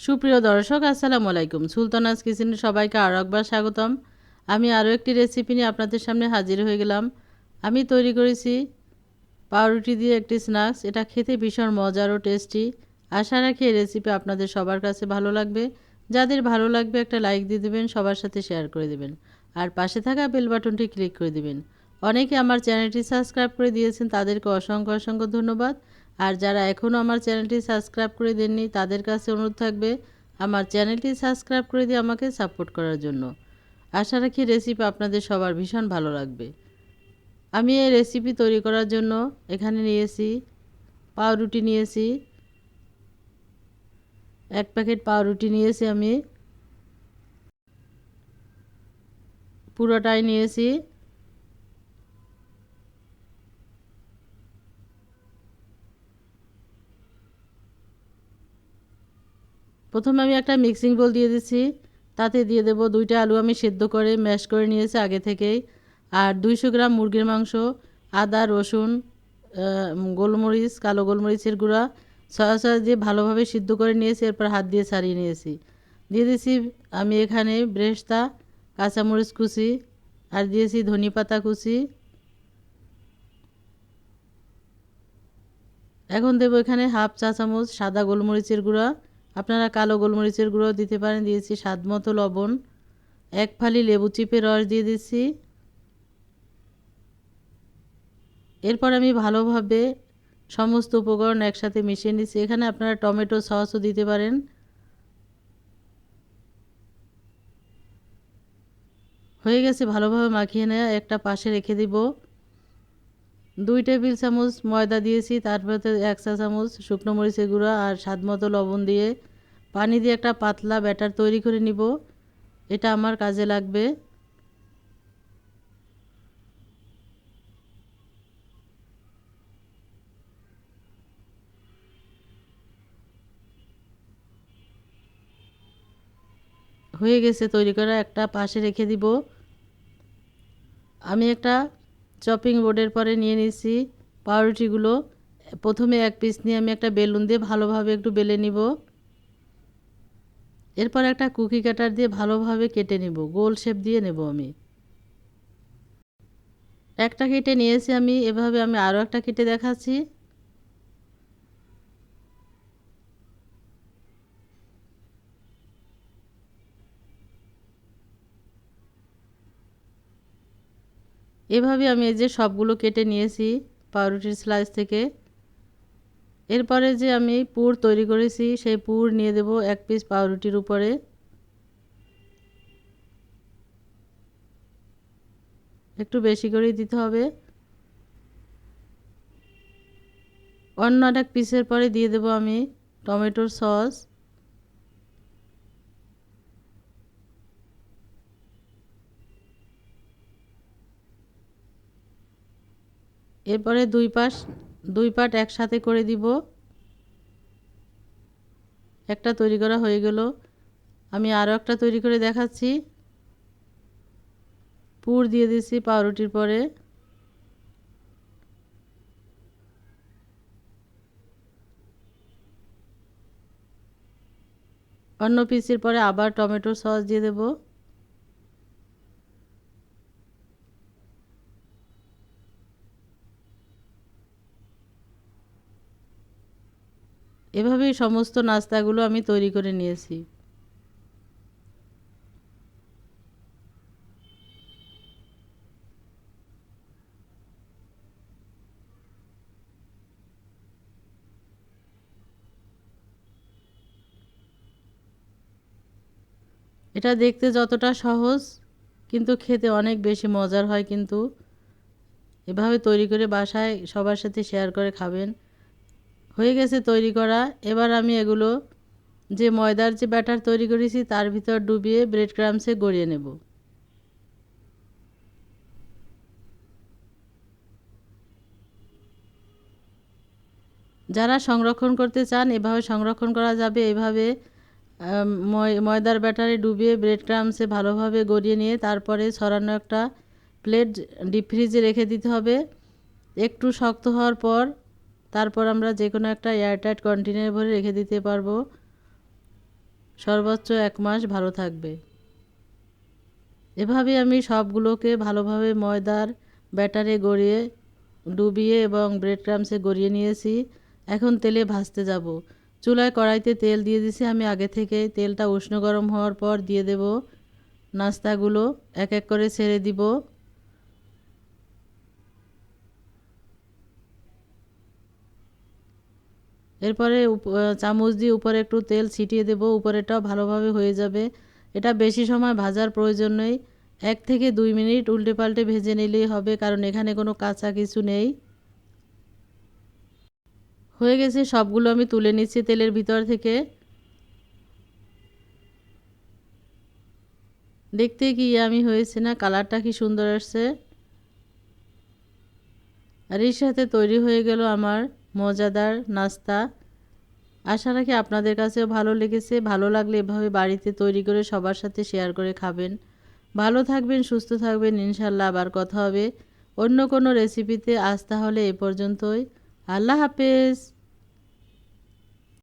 সুপ্রিয় দর্শক, আসসালামু আলাইকুম। সুলতানাজ কিচেনে সবাইকে আরও একবার স্বাগতম। আমি আরও একটি রেসিপি নিয়ে আপনাদের সামনে হাজির হয়ে গেলাম। আমি তৈরি করেছি পাউরুটি দিয়ে একটি স্ন্যাক্স এটা খেতে ভীষণ মজার ও টেস্টি আশা রাখি এই রেসিপি আপনাদের সবার কাছে ভালো লাগবে। যাদের ভালো লাগবে, একটা লাইক দিয়ে দেবেন, সবার সাথে শেয়ার করে দেবেন। আর পাশে থাকা বেল বাটনটি ক্লিক করে দেবেন। অনেকে আমার চ্যানেলটি সাবস্ক্রাইব করে দিয়েছেন, তাদেরকে অসংখ্য অসংখ্য ধন্যবাদ। আর যারা এখনও আমার চ্যানেলটি সাবস্ক্রাইব করে দেননি, তাদের কাছে অনুরোধ থাকবে আমার চ্যানেলটি সাবস্ক্রাইব করে দিয়ে আমাকে সাপোর্ট করার জন্য। আশা রাখি রেসিপি আপনাদের সবার ভীষণ ভালো লাগবে। আমি এই রেসিপি তৈরি করার জন্য এখানে নিয়েছি পাউরুটি নিয়েছি, এক প্যাকেট পাউরুটি নিয়েছি আমি, পুরোটাই নিয়েছি। প্রথমে আমি একটা মিক্সিং বোল দিয়ে দিচ্ছি তাতে দিয়ে দেব দুইটা আলু আমি সেদ্ধ করে ম্যাশ করে নিয়েছি আগে থেকেই। আর দুইশো গ্রাম মুরগির মাংস, আদা, রসুন গোলমরিচ, কালো গোলমরিচের গুঁড়া সয়া সয়া দিয়ে ভালোভাবে সিদ্ধ করে নিয়েছি, এরপর হাত দিয়ে ছাড়িয়ে নিয়েছি। দিয়ে দিয়েছি আমি এখানে ব্রেস্তা, কাঁচামরিচ কুচি, আর দিয়েছি ধনি পাতা কুচি। এখন দেবো এখানে হাফ চা চামচ সাদা গোলমরিচের গুঁড়া আপনারা কালো গোলমরিচের গুঁড়ো দিতে পারেন, দিয়েছি স্বাদ মতো লবণ। এক ফালি লেবু চিপে রস দিয়ে দিচ্ছি। এরপর আমি ভালোভাবে সমস্ত উপকরণ একসাথে মিশিয়ে নিচ্ছি। এখানে আপনারা টমেটো সসও দিতে পারেন। হয়ে গেছে ভালোভাবে মাখিয়ে নেওয়া একটা পাশে রেখে দিব। দুই টেবিল চামচ ময়দা দিয়েছি তারপরে এক চা চামচ শুকনো মরিচের গুঁড়া আর স্বাদ মতো লবণ দিয়ে পানি দিয়ে একটা পাতলা ব্যাটার তৈরি করে নিব। এটা আমার কাজে লাগবে। হয়ে গেছে তৈরি করা, একটা পাশে রেখে দিব। আমি একটা চপিং বোর্ডের পরে নিয়ে নিছি পাউরুটিগুলো। প্রথমে এক পিস নিয়ে আমি একটা বেলুন দিয়ে ভালোভাবে একটু বেলে নিব। এরপর একটা কুকি কাটার দিয়ে ভালোভাবে কেটে নেব। গোল শেপ দিয়ে নেব আমি। একটা কেটে নিয়েছি আমি। এভাবে আমি আরও একটা কেটে দেখাচ্ছি। এভাবে আমি এই যে সবগুলো কেটে নিয়েছি পাউরুটির স্লাইস থেকে। এরপরে যে আমি পুর তৈরি করেছি, সেই পুর নিয়ে দেব এক পিস পাউরুটির উপরে। একটু বেশি করেই দিতে হবে। অন্য এক পিসের পরে দিয়ে দেব আমি টমেটোর সস এরপরে দুই পাশ, দুই পাট একসাথে করে দিব। একটা তৈরি করা হয়ে গেল। আমি আরও একটা তৈরি করে দেখাচ্ছি। পুর দিয়ে দিছি পাউরুটির পরে। অন্য পিসের পরে আবার টমেটো সস দিয়ে দেবো। এভাবেই সমস্ত নাস্তাগুলো আমি তৈরি করে নিয়েছি। এটা দেখতে যতটা সহজ, কিন্তু খেতে অনেক বেশি মজার হয় কিন্তু। এভাবে তৈরি করে বাসায় সবার সাথে শেয়ার করে খাবেন। হয়ে গেছে তৈরি করা। এবার আমি এগুলো যে ময়দার যে ব্যাটার তৈরি করেছি, তার ভিতর ডুবিয়ে ব্রেড ক্রামসে গড়িয়ে নেব। যারা সংরক্ষণ করতে চান, এভাবে সংরক্ষণ করা যাবে। এভাবে ময়দার ব্যাটারে ডুবিয়ে ব্রেড ক্রামসে ভালোভাবে গড়িয়ে নিয়ে তারপরে ছড়ানো একটা প্লেট ডিপ ফ্রিজে রেখে দিতে হবে। একটু শক্ত হওয়ার পর তারপর আমরা যে কোনো একটা এয়ারটাইট কন্টেনারে ভরে রেখে দিতে পারব। সর্বোচ্চ এক মাস ভালো থাকবে। এভাবে আমি সবগুলোকে ভালোভাবে ময়দার ব্যাটারে গড়িয়ে, ডুবিয়ে এবং ব্রেড ক্রামসে গড়িয়ে নিয়েছি। এখন তেলে ভাজতে যাব। চুলায় কড়াইতে তেল দিয়ে দিছি। আমি আগে থেকে তেলটা উষ্ণ গরম হওয়ার পর দিয়ে দেব। নাস্তাগুলো এক এক করে ছেড়ে দিব। এরপরে চামচ দিয়ে উপরে একটু তেল ছিটিয়ে দেব উপরেটাও ভালোভাবে হয়ে যাবে। এটা বেশি সময় ভাজার প্রয়োজন নেই। এক থেকে দুই মিনিট উল্টে পাল্টে ভেজে নিলেই হবে, কারণ এখানে কোনো কাঁচা কিছু নেই। হয়ে গেছে, সবগুলো আমি তুলে নিচ্ছি তেলের ভিতর থেকে। দেখতে কি আমি হয়েছে না, কালারটা কি সুন্দর আসছে। আর এর সাথে তৈরি হয়ে গেল আমার মজাদার নাস্তা। আশা রাখি আপনাদের কাছেও ভালো লেগেছে। ভালো লাগলে এভাবে বাড়িতে তৈরি করে সবার সাথে শেয়ার করে খাবেন। ভালো থাকবেন, সুস্থ থাকবেন, ইনশাল্লাহ আবার কথা হবে অন্য কোনো রেসিপিতে আজ তাহলে এ পর্যন্তই। আল্লাহ হাফেজ।